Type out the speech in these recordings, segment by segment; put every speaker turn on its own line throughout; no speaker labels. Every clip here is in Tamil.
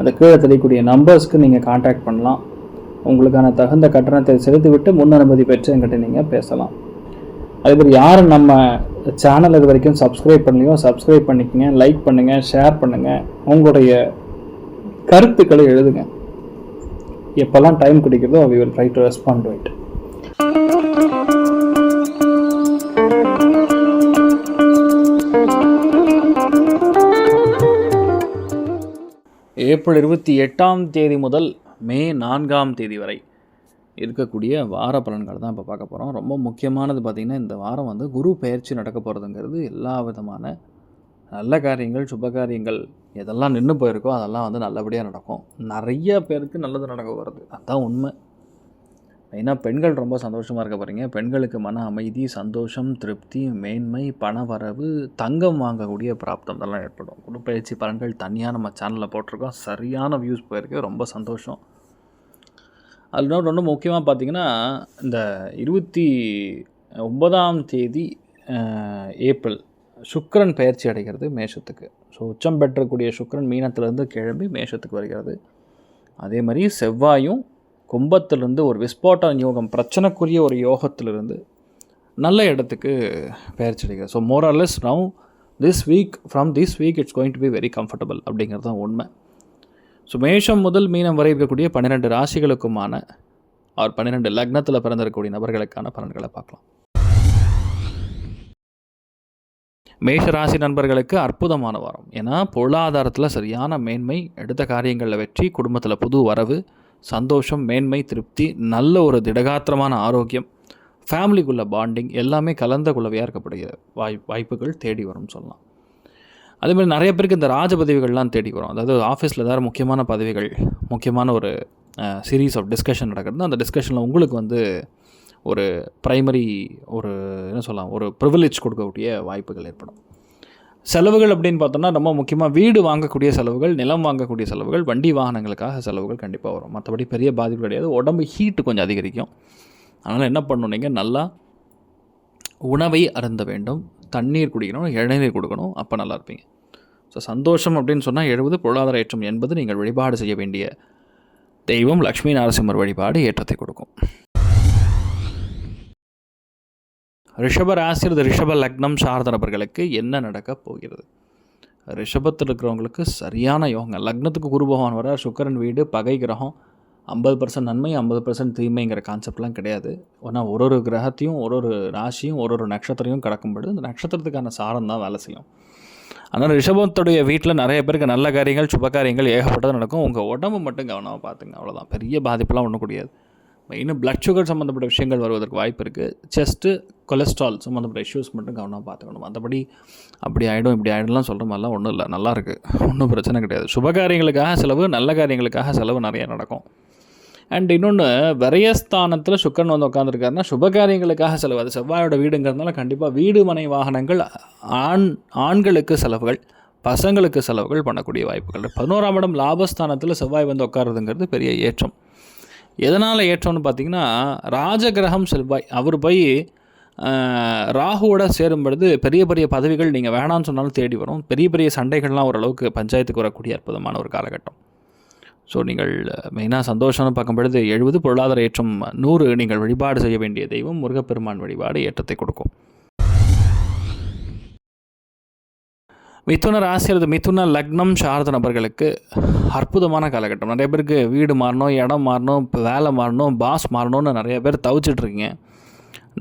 அந்த கீழே தெரியக்கூடிய நம்பர்ஸ்க்கு நீங்கள் காண்டாக்ட் பண்ணலாம். உங்களுக்கான தகுந்த கட்டணத்தை செலுத்திவிட்டு முன் அனுமதி பெற்று என்கிட்ட நீங்கள் பேசலாம். அதேபோல் மாதிரி யார் நம்ம சேனல் இது வரைக்கும் சப்ஸ்கிரைப் பண்ணலையோ சப்ஸ்கிரைப் பண்ணிக்கங்க லைக் பண்ணுங்கள் ஷேர் பண்ணுங்கள் உங்களுடைய கருத்துக்களை எழுதுங்க. எப்போல்லாம் டைம் கிடைக்கிறதோ we will try to respond to it April இருபத்தி எட்டாம் தேதி முதல் மே நான்காம் தேதி வரை இருக்கக்கூடிய வார பலன்கள் தான் இப்போ பார்க்க போகிறோம். ரொம்ப முக்கியமானது பார்த்திங்கன்னா இந்த வாரம் வந்து குரு பயிற்சி நடக்க போகிறதுங்கிறது எல்லா விதமான நல்ல காரியங்கள் சுப காரியங்கள் எதெல்லாம் நின்று போயிருக்கோ அதெல்லாம் வந்து நல்லபடியாக நடக்கும். நிறைய பேருக்கு நல்லது நடக்க போகிறது அதுதான் உண்மை. மெயினாக பெண்கள் ரொம்ப சந்தோஷமாக இருக்க போகிறீங்க பெண்களுக்கு மன அமைதி சந்தோஷம் திருப்தி மேன்மை பணவரவு தங்கம் வாங்கக்கூடிய பிராப்தம் இதெல்லாம் ஏற்படும். குடுப்பயிற்சி பலன்கள் தனியாக நம்ம சேனலில் போட்டிருக்கோம். சரியான வியூஸ் போயிருக்கு. ரொம்ப சந்தோஷம். அதில் ரொம்ப முக்கியமாக பார்த்தீங்கன்னா இந்த இருபத்தி ஒன்பதாம் தேதி ஏப்ரல் சுக்கரன் பயிற்சி அடைகிறது மேஷத்துக்கு. ஸோ உச்சம் பெற்றக்கூடிய சுக்கரன் மீனத்திலேருந்து கிளம்பி மேஷத்துக்கு வருகிறது. அதே மாதிரி செவ்வாயும் கும்பத்திலிருந்து ஒரு விஸ்போட்ட யோகம் பிரச்சனைக்குரிய ஒரு யோகத்திலிருந்து நல்ல இடத்துக்கு பெயர்ச்சிடுகிறது so மோரலஸ் now this week from this week it's going to be very comfortable அப்படிங்கிறது தான் உண்மை. ஸோ மேஷம் முதல் மீனம் வரை இருக்கக்கூடிய பன்னிரெண்டு ராசிகளுக்குமான அவர் பன்னிரெண்டு லக்னத்தில் பிறந்திருக்கக்கூடிய நபர்களுக்கான பலன்களை பார்க்கலாம். மேஷ ராசி நண்பர்களுக்கு அற்புதமான வாரம். ஏன்னா பொருளாதாரத்தில் சரியான மேன்மை எடுத்த காரியங்களில் வெற்றி குடும்பத்தில் புது வரவு சந்தோஷம் மேன்மை திருப்தி நல்ல ஒரு திடகாத்திரமான ஆரோக்கியம் ஃபேமிலிக்குள்ள பாண்டிங் எல்லாமே கலந்த குலவையாக இருக்கக்கூடிய வாய் வாய்ப்புகள் தேடி வரும்னு சொல்லலாம். அதேமாதிரி நிறைய பேருக்கு இந்த ராஜ பதவிகள்லாம் தேடி வரும். அதாவது ஆஃபீஸில் ஏதாவது முக்கியமான பதவிகள் முக்கியமான ஒரு சீரீஸ் ஆஃப் டிஸ்கஷன் நடக்கிறது அந்த டிஸ்கஷனில் உங்களுக்கு வந்து ஒரு ப்ரைமரி ஒரு என்ன சொல்லலாம் ஒரு ப்ரிவிலேஜ் கொடுக்கக்கூடிய வாய்ப்புகள் ஏற்படும். செலவுகள் அப்படின்னு பார்த்தோம்னா ரொம்ப முக்கியமாக வீடு வாங்கக்கூடிய செலவுகள் நிலம் வாங்கக்கூடிய செலவுகள் வண்டி வாகனங்களுக்காக செலவுகள் கண்டிப்பாக வரும். மற்றபடி பெரிய பாதிப்பு கிடையாது. உடம்பு ஹீட்டு கொஞ்சம் அதிகரிக்கும். அதனால் என்ன பண்ணணும் நீங்கள் நல்லா உணவை அருந்த வேண்டும். தண்ணீர் குடிக்கணும் இளநீர் கொடுக்கணும். அப்போ நல்லா இருப்பீங்க. ஸோ சந்தோஷம் அப்படின்னு சொன்னால் எழுபது பொருளாதார ஏற்றம் என்பது நீங்கள் வழிபாடு செய்ய வேண்டிய தெய்வம். லக்ஷ்மி நரசிம்மர் வழிபாடு ஏற்றத்தை கொடுக்கும். ரிஷப ராசி அல்லது ரிஷப லக்னம் சார்ந்த நபர்களுக்கு என்ன நடக்கப் போகிறது? ரிஷபத்தில் இருக்கிறவங்களுக்கு சரியான யோகங்க லக்னத்துக்கு குரு பகவான் வர சுக்கரன் வீடு பகை கிரகம். ஐம்பது பர்சன்ட் நன்மை ஐம்பது பர்சன்ட் தீமைங்கிற கான்செப்ட்லாம் கிடையாது. ஆனால் ஒரு ஒரு கிரகத்தையும் ஒரு ஒரு ராசியும் ஒரு ஒரு நட்சத்திரையும் கடக்கும்பொழுது அந்த நட்சத்திரத்துக்கான சாரம் தான் வேலை செய்யும். அதனால் ரிஷபத்துடைய வீட்டில் நிறைய பேருக்கு நல்ல காரியங்கள் சுப காரியங்கள் ஏகப்பட்டது நடக்கும். உங்கள் உடம்பு மட்டும் கவனமாக பார்த்துங்க. அவ்வளோதான் பெரிய பாதிப்புலாம் ஒன்றும் கூடியது. மெயினாக பிளட் சுகர் சம்மந்தப்பட்ட விஷயங்கள் வருவதற்கு வாய்ப்பு இருக்குது செஸ்ட்டு கொலஸ்ட்ரால் சம்மந்தப்பட்ட இஷ்யூஸ் மட்டும் கவனமாக பார்த்துக்கணும். மற்றபடி அப்படி ஆகிடும் இப்படி ஆகிடும்லாம் சொல்கிற மாதிரிலாம் ஒன்றும் இல்லை. நல்லா இருக்குது ஒன்றும் பிரச்சனை கிடையாது. சுப காரியங்களுக்காக செலவு நல்ல காரியங்களுக்காக செலவு நிறைய நடக்கும். அண்ட் இன்னொன்று விரயஸ்தானத்தில் சுக்கரன் வந்து உட்காந்துருக்காருன்னா சுப காரியங்களுக்காக செலவு. அது செவ்வாயோட வீடுங்கிறதுனால கண்டிப்பாக வீடு மனை வாகனங்கள் ஆண் ஆண்களுக்கு செலவுகள் பசங்களுக்கு செலவுகள் பண்ணக்கூடிய வாய்ப்புகள் பதினோராம் இடம் லாபஸ்தானத்தில் செவ்வாய் வந்து உட்காருதுங்கிறது பெரிய ஏற்றம். எதனால் ஏற்றோன்னு பார்த்தீங்கன்னா ராஜகிரகம் செல்வாய். அவர் போய் ராகுவோட சேரும் பொழுது பெரிய பெரிய பதவிகள் நீங்கள் வேணாம்னு சொன்னாலும் தேடி வரும். பெரிய பெரிய சண்டைகள்லாம் ஓரளவுக்கு பஞ்சாயத்துக்கு வரக்கூடிய அற்புதமான ஒரு காலகட்டம். ஸோ நீங்கள் மெயினாக சந்தோஷம்னு பார்க்கும் பொழுது எழுபது பொருளாதார ஏற்றம் நூறு நீங்கள் வழிபாடு செய்ய வேண்டிய தெய்வம் முருகப்பெருமான் வழிபாடு ஏற்றத்தை கொடுக்கும். மிதுன ராசி அல்லது மிதுன லக்னம் சார்ந்த நபர்களுக்கு அற்புதமான காலகட்டம். நிறைய பேருக்கு வீடு மாறணும் இடம் மாறணும் இப்போ வேலை மாறணும் பாஸ் மாறணும்னு நிறைய பேர் தவிச்சிட்ருக்கீங்க.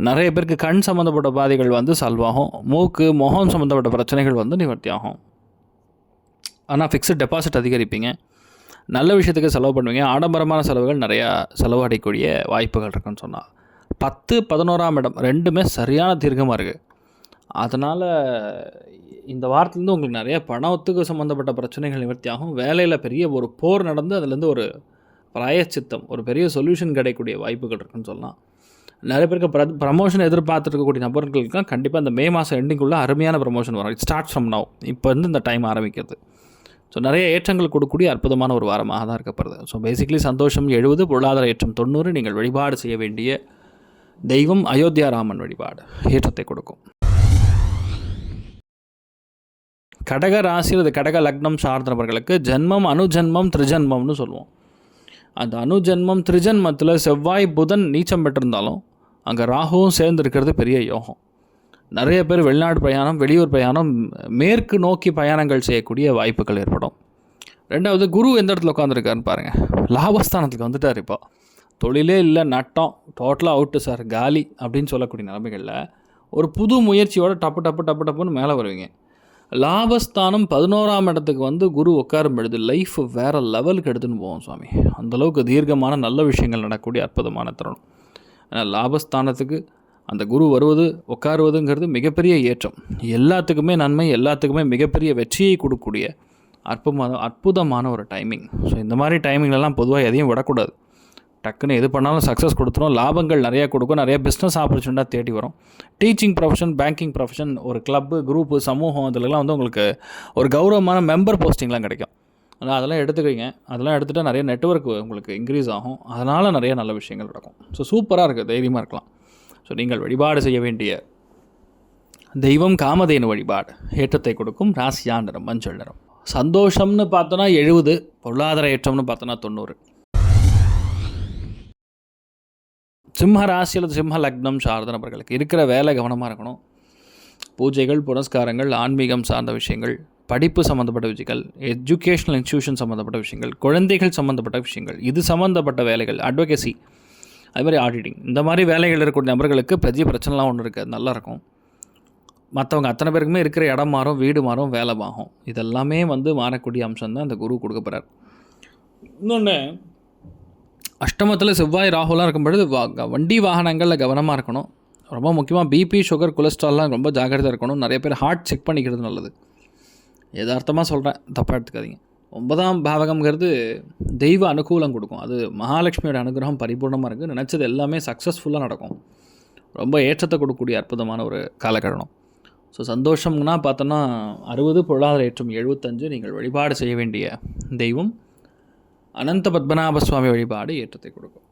நிறைய பேருக்கு கண் சம்மந்தப்பட்ட பாதைகள் வந்து சால்வாகும் மூக்கு முகம் சம்மந்தப்பட்ட பிரச்சனைகள் வந்து நிவர்த்தி ஆகும். ஆனால் ஃபிக்ஸட் டெபாசிட் அதிகரிப்பீங்க. நல்ல விஷயத்துக்கு செலவு பண்ணுவீங்க. ஆடம்பரமான செலவுகள் நிறையா செலவடைக்கூடிய வாய்ப்புகள் இருக்குன்னு சொன்னால். பத்து பதினோராம் இடம் ரெண்டுமே சரியான தீர்க்கமாக இருக்குது அதனால் இந்த வாரத்துலேருந்து உங்களுக்கு நிறைய பணத்துக்கு சம்மந்தப்பட்ட பிரச்சனைகள் நிவர்த்தி ஆகும் வேலையில் பெரிய ஒரு போர் நடந்து அதுலேருந்து ஒரு பிராயச்சித்தம் ஒரு பெரிய சொல்யூஷன் கிடைக்கக்கூடிய வாய்ப்புகள் இருக்குன்னு சொல்லலாம். நிறைய பேருக்கு ப்ர ப்ரமோஷன் எதிர்பார்த்துருக்கக்கூடிய நபர்களுக்கெல்லாம் கண்டிப்பாக இந்த மே மாதம் எண்டிங்குள்ளே அருமையான ப்ரமோஷன் வரும். இட் ஸ்டார்ட் ஃப்ரம் நவ் இப்போ வந்து இந்த டைம் ஆரம்பிக்கிறது. ஸோ நிறைய ஏற்றங்கள் கொடுக்கக்கூடிய அற்புதமான ஒரு வாரமாக தான் இருக்கப்படுது ஸோ பேசிக்கலி சந்தோஷம் எழுபது பொருளாதார ஏற்றம் தொண்ணூறு. நீங்கள் வழிபாடு செய்ய வேண்டிய தெய்வம் அயோத்தியா ராமன் வழிபாடு ஏற்றத்தை கொடுக்கும். கடக ராசி அல்லது கடக லக்னம் சார்ந்தவர்களுக்கு ஜென்மம் அனுஜன்மம் திரிஜன்மம்னு சொல்லுவோம். அந்த அனுஜென்மம் திருஜென்மத்தில் செவ்வாய் புதன் நீச்சம் பெற்றிருந்தாலும் அங்கே ராகுவும் சேர்ந்துருக்கிறது பெரிய யோகம். நிறைய பேர் வெளிநாடு பிரயாணம் வெளியூர் பிரயாணம் மேற்கு நோக்கி பயணங்கள் செய்யக்கூடிய வாய்ப்புகள் ஏற்படும். ரெண்டாவது குரு எந்த இடத்துல உட்காந்துருக்காருன்னு பாருங்கள் லாபஸ்தானத்துக்கு வந்துட்டார் இப்போ. தொழிலே இல்லை நட்டம் டோட்டலாக அவுட்டு சார் காலி அப்படின்னு சொல்லக்கூடிய நிலைமைகளில் ஒரு புது முயற்சியோட டப்பு டப்பு டப்பு டப்புன்னு மேலே வருவீங்க. லாபஸ்தானம் பதினோராம் இடத்துக்கு வந்து குரு உட்காரும் பொழுது லைஃப் வேறு லெவலுக்கு எடுத்துன்னு போவோம் சுவாமி. அந்தளவுக்கு தீர்க்கமான நல்ல விஷயங்கள் நடக்கக்கூடிய அற்புதமான தருணம். ஆனால் லாபஸ்தானத்துக்கு அந்த குரு வருவது உட்காருவதுங்கிறது மிகப்பெரிய ஏற்றம். எல்லாத்துக்குமே நன்மை எல்லாத்துக்குமே மிகப்பெரிய வெற்றியை கொடுக்கக்கூடிய அற்புதமான அற்புதமான ஒரு டைமிங் ஸோ இந்த மாதிரி டைமிங்லலாம் பொதுவாக எதையும் விடக்கூடாது. டக்குன்னு எது பண்ணாலும் சக்ஸஸ் கொடுத்துரும். லாபங்கள் நிறையா கொடுக்கும். நிறைய பிஸ்னஸ் ஆப்பர்ச்சுனிட்டாக தேடி வரும். டீச்சிங் ப்ரொஃபஷன் பேங்கிங் ப்ரொஃபஷன் ஒரு கிளப்பு குரூப்பு சமூகம் இதுலலாம் வந்து உங்களுக்கு ஒரு கௌரவமான மெம்பர் போஸ்டிங்லாம் கிடைக்கும். ஆனால் அதெல்லாம் எடுத்துக்கிறீங்க. அதெல்லாம் எடுத்துகிட்டா நிறைய நெட்ஒர்க் உங்களுக்கு இன்க்ரீஸ் ஆகும். அதனால் நிறைய நல்ல விஷயங்கள் நடக்கும். ஸோ சூப்பராக இருக்குது தைரியமாக இருக்கலாம். ஸோ நீங்கள் வழிபாடு செய்ய வேண்டிய தெய்வம் காமதேனு வழிபாடு. ஏற்றத்தை கொடுக்கும். ராசியா நிறம் மஞ்சள் நிறம். சந்தோஷம்னு பார்த்தோன்னா எழுபது. பொருளாதார ஏற்றம்னு பார்த்தோன்னா தொண்ணூறு. சிம்ம ராசி அல்லது சிம்ம லக்னம் சார்ந்த நபர்களுக்கு இருக்கிற வேலை கவனமாக இருக்கணும். பூஜைகள் புனஸ்காரங்கள் ஆன்மீகம் சார்ந்த விஷயங்கள் படிப்பு சம்மந்தப்பட்ட விஷயங்கள் எஜுகேஷ்னல் இன்ஸ்டியூஷன் சம்மந்தப்பட்ட விஷயங்கள் குழந்தைகள் சம்மந்தப்பட்ட விஷயங்கள் இது சம்மந்தப்பட்ட வேலைகள் அட்வொகேசி அது மாதிரி ஆடிட்டிங் இந்த மாதிரி வேலைகள் இருக்கக்கூடிய நபர்களுக்கு பெரிய பிரச்சனைலாம் ஒன்று இருக்குது. நல்லாயிருக்கும் மற்றவங்க அத்தனை பேருக்குமே இருக்கிற இடம் மாறும் வீடு மாறும் வேலை ஆகும் இதெல்லாமே வந்து மாறக்கூடிய அம்சம் தான் இந்த குரு கொடுக்க போகிறார் இன்னொன்று அஷ்டமத்தில் செவ்வாய் ராகுலாம் இருக்கும்பொழுது வா வண்டி வாகனங்களில் கவனமாக இருக்கணும். ரொம்ப முக்கியமாக பிபி சுகர் கொலஸ்ட்ரால்லாம் ரொம்ப ஜாக்கிரதையாக இருக்கணும். நிறைய பேர் ஹார்ட் செக் பண்ணிக்கிறது நல்லது. எதார்த்தமாக சொல்கிறேன் தப்பாக எடுத்துக்காதீங்க. ஒன்பதாம் பாவகம்ங்கிறது தெய்வ அனுகூலம் கொடுக்கும். அது மகாலட்சுமியோட அனுகிரகம் பரிபூர்ணமாக இருக்குது நினச்சது எல்லாமே சக்ஸஸ்ஃபுல்லாக நடக்கும். ரொம்ப ஏற்றத்தை கொடுக்கக்கூடிய அற்புதமான ஒரு காலகரணம் ஸோ சந்தோஷம்னா பார்த்தோன்னா அறுபது பொருளாதார ஏற்றம் எழுபத்தஞ்சு நீங்கள் வழிபாடு செய்ய வேண்டிய தெய்வம். அனந்த பத்மநாப சுவாமி வழிபாடு ஏற்றத்தை கொடுக்கும்.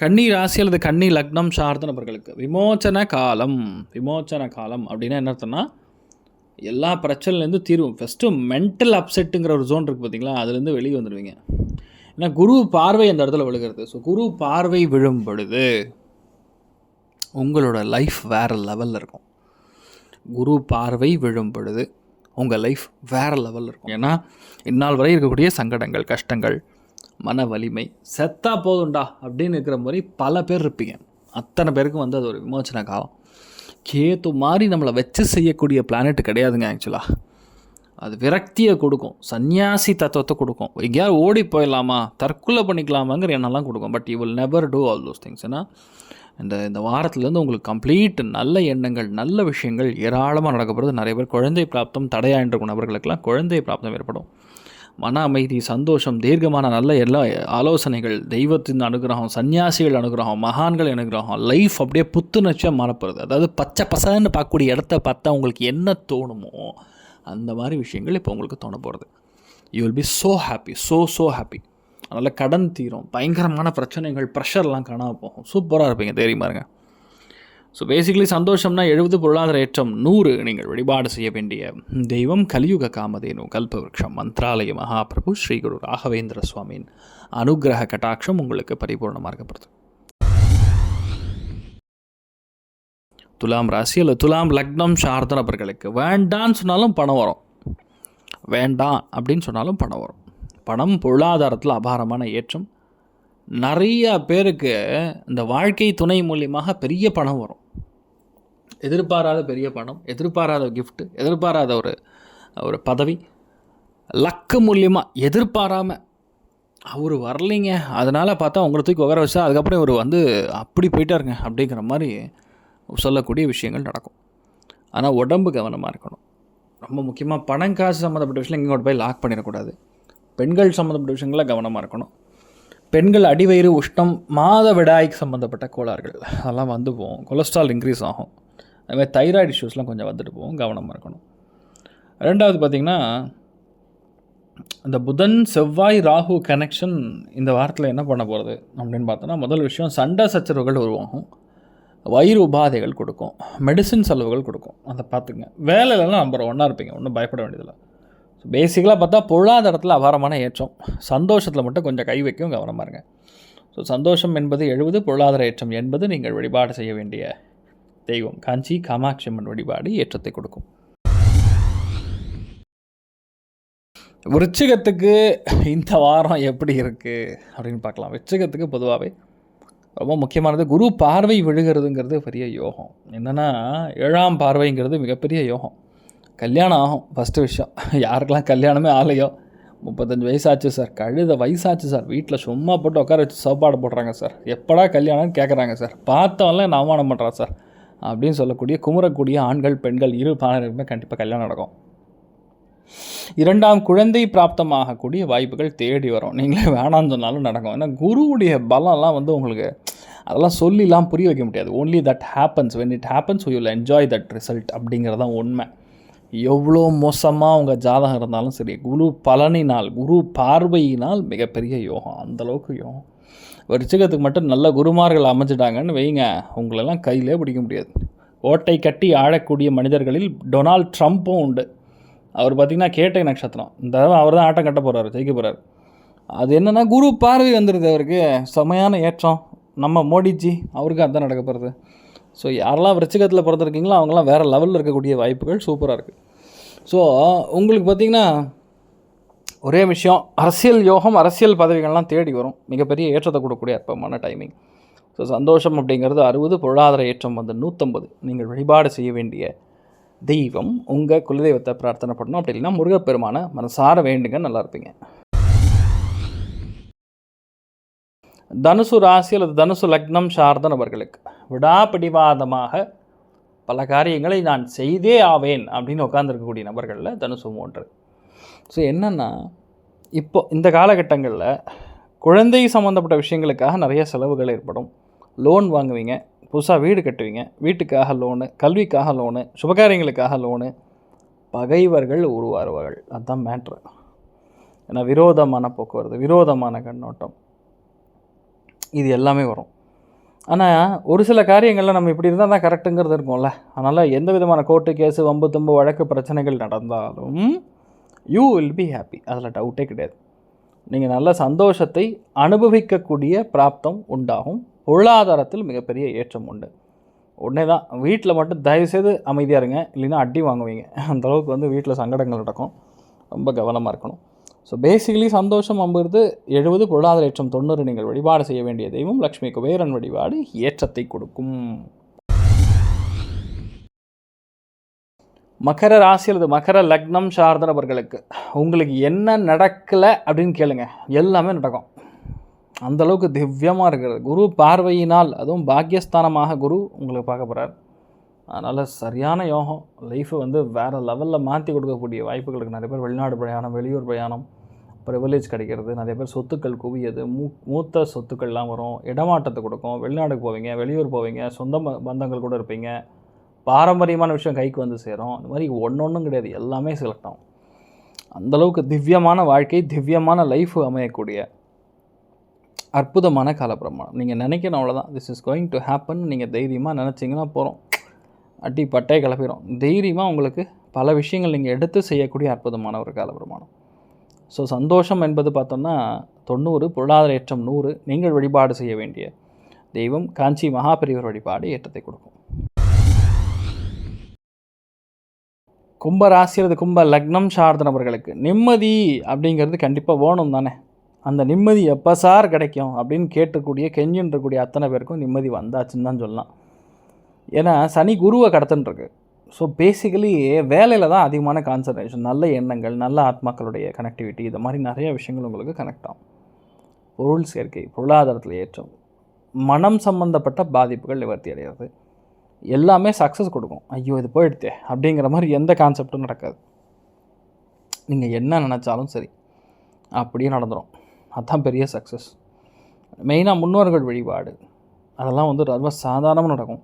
கன்னி ராசி அல்லது கன்னி லக்னம் சார்ந்த நபர்களுக்கு விமோச்சன காலம் விமோச்சன காலம் அப்படின்னா என்ன அர்த்தம்னா எல்லா பிரச்சனைலேருந்து தீர்வும் ஃபஸ்ட்டு மென்டல் அப்செட்டுங்கிற ஒரு ஜோன் இருக்குது பார்த்தீங்களா? அதுலேருந்து வெளியே வந்துடுவீங்க. ஏன்னா குரு பார்வை அந்த இடத்துல விழுகிறது. ஸோ குரு பார்வை விழும் பொழுது உங்களோட லைஃப் வேறு லெவலில் இருக்கும். குரு பார்வை விழும் பொழுது உங்கள் லைஃப் வேறு லெவலில் இருக்கும். ஏன்னா இந்நாள் வரை இருக்கக்கூடிய சங்கடங்கள் கஷ்டங்கள் மன வலிமை செத்தா போதும்டா அப்படின்னு இருக்கிற மாதிரி பல பேர் இருப்பீங்க. அத்தனை பேருக்கும் வந்து அது ஒரு விமோச்சன காலம். கேத்து மாதிரி நம்மளை வச்சு செய்யக்கூடிய பிளானெட் கிடையாதுங்க ஆக்சுவலாக அது விரக்தியை கொடுக்கும். சன்னியாசி தத்துவத்தை கொடுக்கும். எங்கேயாவது ஓடி போயிடலாமா? தற்கொலை பண்ணிக்கலாமாங்கிற எண்ணெல்லாம் கொடுக்கும். But you will never do all those things ஏன்னா இந்த இந்த வாரத்துலேருந்து உங்களுக்கு கம்ப்ளீட் நல்ல எண்ணங்கள் நல்ல விஷயங்கள் ஏராளமாக நடக்கப்படுறது நிறைய பேர் குழந்தை பிராப்தம் தடையாயின்ற நபர்களுக்கெல்லாம் குழந்தை பிராப்தம் ஏற்படும். மன அமைதி சந்தோஷம் தீர்க்கமான நல்ல எல்லா ஆலோசனைகள் தெய்வத்தின் அனுகிரகம் சன்னியாசிகள் அனுகிரகம் மகான்கள் அனுகிரகம் லைஃப் அப்படியே புத்துணர்ச்சியாக மாறப்படுறது அதாவது பச்சை பசன்னு பார்க்கக்கூடிய இடத்த பார்த்தா உங்களுக்கு என்ன தோணுமோ அந்த மாதிரி விஷயங்கள் இப்போ உங்களுக்கு தோண போகிறது you will be so happy so so happy அதனால் கடன் தீரும். பயங்கரமான பிரச்சனைகள் ப்ரெஷர்லாம் காணாமல் போகும். சூப்பராக இருப்பீங்க தைரியமாக இருங்க ஸோ பேசிக்கலி சந்தோஷம்னா எழுபது பொருளாதார ஏற்றம் நூறு நீங்கள் வழிபாடு செய்ய வேண்டிய தெய்வம் கலியுக காமதேனு கல்பவருஷம் மந்த்ராலய மகாபிரபு ஸ்ரீ குரு ராகவேந்திர சுவாமியின் அனுகிரக கட்டாட்சம் உங்களுக்கு பரிபூர்ணமாக இருக்கப்படுது துலாம் ராசி அல்லது துலாம் லக்னம் சார்ந்த நபர்களுக்கு வேண்டான்னு சொன்னாலும் பணம் வரும். வேண்டாம் அப்படின்னு சொன்னாலும் பணம் வரும். பணம் பொருளாதாரத்தில் அபாரமான ஏற்றம். நிறையா பேருக்கு இந்த வாழ்க்கை துணை மூலியமாக பெரிய பணம் வரும். எதிர்பாராத பெரிய பணம் எதிர்பாராத கிஃப்ட்டு எதிர்பாராத ஒரு ஒரு பதவி லக்கு மூலியமாக எதிர்பாராமல் அவர் வரலைங்க. அதனால் பார்த்தா உங்களை தூக்கி உகர வச்சா அதுக்கப்புறம் இவர் வந்து அப்படி போயிட்டாருங்க அப்படிங்கிற மாதிரி சொல்லக்கூடிய விஷயங்கள் நடக்கும். ஆனால் உடம்பு கவனமாக இருக்கணும். ரொம்ப முக்கியமாக பணம் காசு சம்மந்தப்பட்ட விஷயம் இங்கே கொண்டு போய் லாக் பண்ணிடக்கூடாது. பெண்கள் சம்மந்தப்பட்ட விஷயங்களில் கவனமாக இருக்கணும். பெண்கள் அடிவயிறு உஷ்ணம் மாத விடாய்க்கு சம்மந்தப்பட்ட கோளாறுகள். அதெல்லாம் வந்து போகும். கொலஸ்ட்ரால் இன்க்ரீஸ் ஆகும். அதுமாதிரி தைராய்டு இஷ்யூஸ்லாம் கொஞ்சம் வந்துட்டு போகும். கவனமாக இருக்கணும். ரெண்டாவது பார்த்திங்கன்னா இந்த புதன் செவ்வாய் ராகு கனெக்ஷன் இந்த வாரத்தில் என்ன பண்ண போகிறது அப்படின்னு பார்த்தோன்னா முதல் விஷயம் சண்டை சச்சரவுகள் உருவாகும். வயிறு உபாதைகள் கொடுக்கும். மெடிசின் செலவுகள் கொடுக்கும். அதை பார்த்துங்க வேலையிலலாம் நம்பர் ஒன்றா இருப்பீங்க. ஒன்றும் பயப்பட வேண்டியதில்லை. பேசிக்கலாக பார்த்தா பொருளாதாரத்தில் அபாரமான ஏற்றம். சந்தோஷத்தில் மட்டும் கொஞ்சம் கை வைக்கும் கவனமாக இருங்க. ஸோ சந்தோஷம் என்பது எழுபது பொருளாதார ஏற்றம் என்பது நீங்கள் வழிபாடு செய்ய வேண்டிய தெய்வம். காஞ்சி காமாட்சி அம்மன் வழிபாடு ஏற்றத்தை கொடுக்கும். விருச்சிகத்துக்கு இந்த வாரம் எப்படி இருக்குது அப்படின்னு பார்க்கலாம். விருச்சிகத்துக்கு பொதுவாகவே ரொம்ப முக்கியமானது குரு பார்வை விழுகிறதுங்கிறது பெரிய யோகம். என்னென்னா ஏழாம் பார்வைங்கிறது மிகப்பெரிய யோகம். கல்யாணம் ஆகும் ஃபஸ்ட்டு விஷயம். யாருக்கெல்லாம் கல்யாணமே ஆலையோ முப்பத்தஞ்சு வயசாச்சு சார் கழுத வயசாச்சு சார் வீட்டில் சும்மா போட்டு உட்கார வச்சு சாப்பாடு போடுறாங்க சார் எப்படா கல்யாணம்னு கேட்குறாங்க சார் பார்த்தவன்லாம் என்ன அவமானம் பண்ணுறான் சார் அப்படின்னு சொல்லக்கூடிய குமுறக்கூடிய ஆண்கள் பெண்கள் இரு பாலருக்குமே கண்டிப்பாக கல்யாணம் நடக்கும். இரண்டாம் குழந்தை பிராப்தமாகக்கூடிய வாய்ப்புகள் தேடி வரும். நீங்களே வேணாம்னு சொன்னாலும் நடக்கும். ஏன்னா குருவுடைய பலம்லாம் வந்து உங்களுக்கு அதெல்லாம் சொல்லிலாம் புரிய வைக்க முடியாது. Only that happens when it happens you will enjoy that result அப்படிங்கிறது தான் உண்மை. எவ்வளோ மோசமாக உங்கள் ஜாதகம் இருந்தாலும் சரி குரு பலனினால் குரு பார்வையினால் மிகப்பெரிய யோகம். அந்தளவுக்கு யோகம். விருச்சிகத்துக்கு மட்டும் நல்ல குருமார்கள் அமைஞ்சிட்டாங்கன்னு வைங்க. உங்களெல்லாம் கையிலே பிடிக்க முடியாது. ஓட்டை கட்டி ஆழக்கூடிய மனிதர்களில் டொனால்ட் ட்ரம்ப்பும் உண்டு. அவர் பார்த்திங்கன்னா கேட்டை நட்சத்திரம். இந்த தடவை அவர் தான் ஆட்டம் கட்ட போகிறாரு ஜெயிக்க போகிறாரு அது என்னென்னா குரு பார்வை வந்துடுது அவருக்கு. செமையான ஏற்றம். நம்ம மோடிஜி அவருக்கு அதுதான் நடக்க போகிறது ஸோ யாரெல்லாம் விருச்சிகத்தில் பிறந்திருக்கீங்களோ அவங்களாம் வேறு லெவலில் இருக்கக்கூடிய வாய்ப்புகள் சூப்பராக இருக்குது ஸோ உங்களுக்கு பார்த்திங்கன்னா ஒரே விஷயம் அரசியல் யோகம் அரசியல் பதவிகள்லாம் தேடி வரும். மிகப்பெரிய ஏற்றத்தை கொடுக்கக்கூடிய அற்பமான டைமிங் ஸோ சந்தோஷம் அப்படிங்கிறது அறுபது பொருளாதார ஏற்றம் வந்து நூற்றம்பது நீங்கள் வழிபாடு செய்ய வேண்டிய தெய்வம் உங்கள் குலதெய்வத்தை பிரார்த்தனை பண்ணணும். அப்படி இல்லைன்னா முருகப்பெருமான மனசார வேண்டுங்க நல்லா இருப்பீங்க. தனுசு ராசி அல்லது தனுசு லக்னம் சார்ந்த நபர்களுக்கு விடாபிடிவாதமாக பல காரியங்களை நான் செய்தே ஆவேன் அப்படின்னு உட்காந்துருக்கக்கூடிய நபர்களில் தனுசு மூன்று ஸோ என்னென்னா இப்போ இந்த காலகட்டங்களில் குழந்தை சம்மந்தப்பட்ட விஷயங்களுக்காக நிறைய செலவுகள் ஏற்படும். லோன் வாங்குவீங்க புதுசாக வீடு கட்டுவீங்க வீட்டுக்காக லோனு கல்விக்காக லோனு சுபகாரியங்களுக்காக லோனு பகைவர்கள் உருவாருவார்கள். அதுதான் மேட்ரு ஏன்னா விரோதமான போக்குவரத்து விரோதமான கண்ணோட்டம். இது எல்லாமே வரும். ஆனால் ஒரு சில காரியங்களில் நம்ம இப்படி இருந்தால் தான் கரெக்டுங்கிறது இருக்கும்ல. அதனால் எந்த விதமான கோர்ட்டு கேஸு வம்பு தும்பு வழக்கு பிரச்சனைகள் நடந்தாலும் யூ வில் பி ஹாப்பி அதில் டவுட்டே கிடையாது. நீங்கள் நல்ல சந்தோஷத்தை அனுபவிக்கக்கூடிய பிராப்தம் உண்டாகும். பொருளாதாரத்தில் மிகப்பெரிய ஏற்றம் உண்டு. உடனே தான் வீட்டில் மட்டும் தயவுசெய்து அமைதியாக இருங்க. இல்லைன்னா அடி வாங்குவீங்க. அந்தளவுக்கு வந்து வீட்டில் சங்கடங்கள் நடக்கும். ரொம்ப கவனமாக இருக்கணும். ஸோ பேசிக்கலி சந்தோஷம் அம்புறது எழுபது பொருளாதார ஏற்றம் தொண்ணூறு நீங்கள் வழிபாடு செய்ய வேண்டிய தெய்வம். லக்ஷ்மி குபேரன் வழிபாடு ஏற்றத்தை கொடுக்கும். மகர ராசி அல்லது மகர லக்னம் சார்ந்த நபர்களுக்கு உங்களுக்கு என்ன நடக்கலை அப்படின்னு கேளுங்க. எல்லாமே நடக்கும். அந்தளவுக்கு திவ்யமாக இருக்கிறது. குரு பார்வையினால் அதுவும் பாக்கியஸ்தானமாக குரு உங்களுக்கு பார்க்க போகிறார் அதனால் சரியான யோகம். லைஃப்பை வந்து வேறு லெவலில் மாற்றி கொடுக்கக்கூடிய வாய்ப்புகள் இருக்குது நிறைய பேர் வெளிநாடு பிரயாணம் வெளியூர் பிரயாணம் ப்ரிவிலேஜ் கிடைக்கிறது நிறைய பேர் சொத்துக்கள் குவியது மூ மூத்த சொத்துக்கள்லாம் வரும் இடமாட்டத்தை கொடுக்கும் வெளிநாடுக்கு போவீங்க வெளியூர் போவீங்க சொந்த பந்தங்கள் கூட இருப்பீங்க. பாரம்பரியமான விஷயம் கைக்கு வந்து சேரும். இந்த மாதிரி ஒன்று ஒன்றும் கிடையாது எல்லாமே செலக்ட் ஆகும். அந்தளவுக்கு திவ்யமான வாழ்க்கை திவ்யமான லைஃப் அமையக்கூடிய அற்புதமான காலப்பிரமாணம். நீங்கள் நினைக்கணும் அவ்வளோதான் this is going to happen நீங்கள் தைரியமாக நினச்சிங்கன்னா போகிறோம் அட்டி பட்டையை கிளப்பிடும் தைரியமாக உங்களுக்கு பல விஷயங்கள் நீங்கள் எடுத்து செய்யக்கூடிய அற்புதமான ஒரு காலப்பிரமாணம். ஸோ சந்தோஷம் என்பது பார்த்தோம்னா தொண்ணூறு பொருளாதார ஏற்றம் நூறு நீங்கள் வழிபாடு செய்ய வேண்டிய தெய்வம் காஞ்சி மகாபெரியவர் வழிபாடு ஏற்றத்தை கொடுக்கும். கும்ப அல்லது கும்ப லக்னம் சார்ந்த நபர்களுக்கு நிம்மதி அப்படிங்கிறது கண்டிப்பாக வேணும் தானே. அந்த நிம்மதி எப்போ சார் கிடைக்கும் அப்படின்னு கேட்டுக்கூடிய கெஞ்சின்றக்கூடிய அத்தனை பேருக்கும் நிம்மதி வந்தாச்சுன்னு தான் சொல்லலாம். ஏன்னா சனி குருவை கடத்துன்ருக்கு ஸோ பேசிக்கலி வேலையில் தான் அதிகமான கான்சன்ட்ரேஷன் நல்ல எண்ணங்கள் நல்ல ஆத்மாக்களுடைய கனெக்டிவிட்டி இது மாதிரி நிறைய விஷயங்கள் உங்களுக்கு கனெக்ட் ஆகும். பொருள் சேர்க்கை பொருளாதாரத்தில் ஏற்றம். மனம் சம்பந்தப்பட்ட பாதிப்புகள் நிவர்த்தி அடைகிறது எல்லாமே சக்ஸஸ் கொடுக்கும். ஐயோ இது போயிடுத்தே அப்படிங்கிற மாதிரி எந்த கான்செப்டும் நடக்காது. நீங்கள் என்ன நினச்சாலும் சரி அப்படியே நடந்துடும் அதுதான் பெரிய சக்ஸஸ் மெயினாக முன்னோர்கள் வழிபாடு. அதெல்லாம் வந்து ரொம்ப சாதாரணமாக நடக்கும்.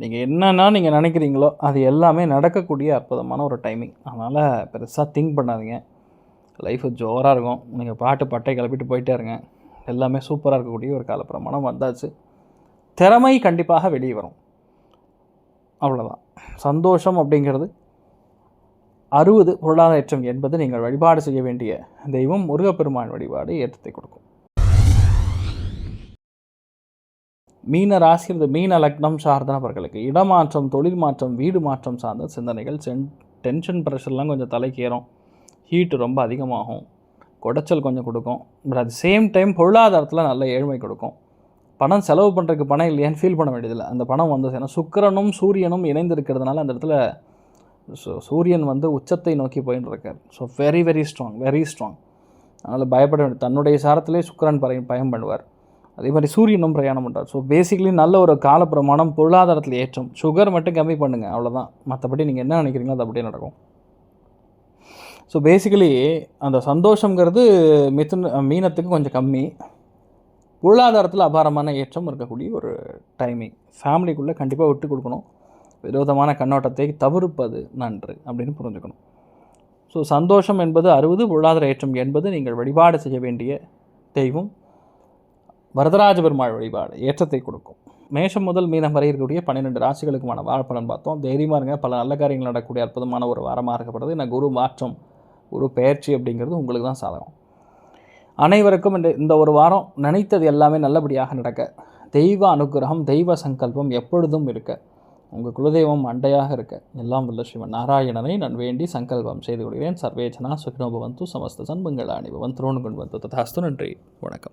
நீங்கள் என்னென்னா நீங்கள் நினைக்கிறீங்களோ அது எல்லாமே நடக்கக்கூடிய அற்புதமான ஒரு டைமிங் அதனால் பெருசாக திங்க் பண்ணாதீங்க. லைஃபு ஜோராக இருக்கும். நீங்கள் பாட்டு பட்டை கிளப்பிட்டு போயிட்டே இருங்க. எல்லாமே சூப்பராக இருக்கக்கூடிய ஒரு காலப்பிரமாணம் வந்தாச்சு. திறமை கண்டிப்பாக வெளியே வரும். அவ்வளோதான் சந்தோஷம் அப்படிங்கிறது அறுபது பொருளாதாரம் என்பது நீங்கள் வழிபாடு செய்ய வேண்டிய தெய்வம் முருகப்பெருமான் வழிபாடு ஏற்றத்தை கொடுக்கும். மீன ராசி இந்த மீன லக்னம் சார்ந்த நபர்களுக்கு இடமாற்றம் தொழில் மாற்றம் வீடு மாற்றம் சார்ந்த சிந்தனைகள் சென் டென்ஷன் ப்ரெஷர்லாம் கொஞ்சம் தலைக்கேறும். ஹீட்டு ரொம்ப அதிகமாகும். குடைச்சல் கொஞ்சம் கொடுக்கும். பட் அட் சேம் டைம் பொருளாதாரத்தில் நல்ல ஏழ்மை கொடுக்கும். பணம் செலவு பண்ணுறதுக்கு பணம் இல்லையான்னு ஃபீல் பண்ண வேண்டியதில்லை. அந்த பணம் வந்து ஏன்னா சுக்கிரனும் சூரியனும் இணைந்திருக்கிறதுனால அந்த இடத்துல சு- சூரியன் வந்து உச்சத்தை நோக்கி போயின்னு இருக்கார் so very very strong very strong அதனால் பயப்பட வேண்டிய தன்னுடைய சாரத்திலே சுக்கரன் பய பயம் பண்ணுவார். அதே மாதிரி சூரியனும் பிரயாணம் பண்ணுறார் ஸோ பேசிக்கலி நல்ல ஒரு காலப்பிரமாணம் பொருளாதாரத்தில் ஏற்றம். சுகர் மட்டும் கம்மி பண்ணுங்கள் அவ்வளோதான் மற்றபடி நீங்கள் என்ன நினைக்கிறீங்களோ அது அப்படியே நடக்கும். ஸோ பேசிக்கலி அந்த சந்தோஷங்கிறது மிதுன் மீனத்துக்கு கொஞ்சம் கம்மி. பொருளாதாரத்தில் அபாரமான ஏற்றம் இருக்கக்கூடிய ஒரு டைமிங் ஃபேமிலிக்குள்ளே கண்டிப்பாக விட்டு கொடுக்கணும். விரோதமான கண்ணோட்டத்தை தவிர்ப்பது நன்று அப்படின்னு புரிஞ்சுக்கணும். ஸோ சந்தோஷம் என்பது அறுபது பொருளாதார ஏற்றம் என்பது நீங்கள் வழிபாடு செய்ய வேண்டிய தெய்வம். வரதராஜ பெருமாள் வழிபாடு ஏற்றத்தை கொடுக்கும். மேஷம் முதல் மீனம் வரை இருக்கக்கூடிய பன்னிரெண்டு ராசிகளுக்குமான வாழைப்பலன் பார்த்தோம். தைரியமாக இருங்க. பல நல்ல காரியங்கள் நடக்கக்கூடிய அற்புதமான ஒரு வாரமாக இருக்கப்படுது. இந்த குரு மாற்றம் குரு பெயர்ச்சி அப்படிங்கிறது உங்களுக்கு தான் சாதகம். அனைவருக்கும் இந்த இந்த ஒரு வாரம் நினைத்தது எல்லாமே நல்லபடியாக நடக்க. தெய்வ அனுக்கிரகம் தெய்வ சங்கல்பம் எப்பொழுதும் இருக்க. உங்கள் குலதெய்வம் அண்டையாக இருக்க. எல்லாம் வல்ல ஸ்ரீமன் நாராயணனை நான் வேண்டி சங்கல்பம் செய்து கொள்கிறேன். சர்வேஜனா சுக்னோபவந்து சமஸ்த சன்பங்கள் அணிபவன் துரோணு கொண்டு வந்து ததாஸ்து. நன்றி. வணக்கம்.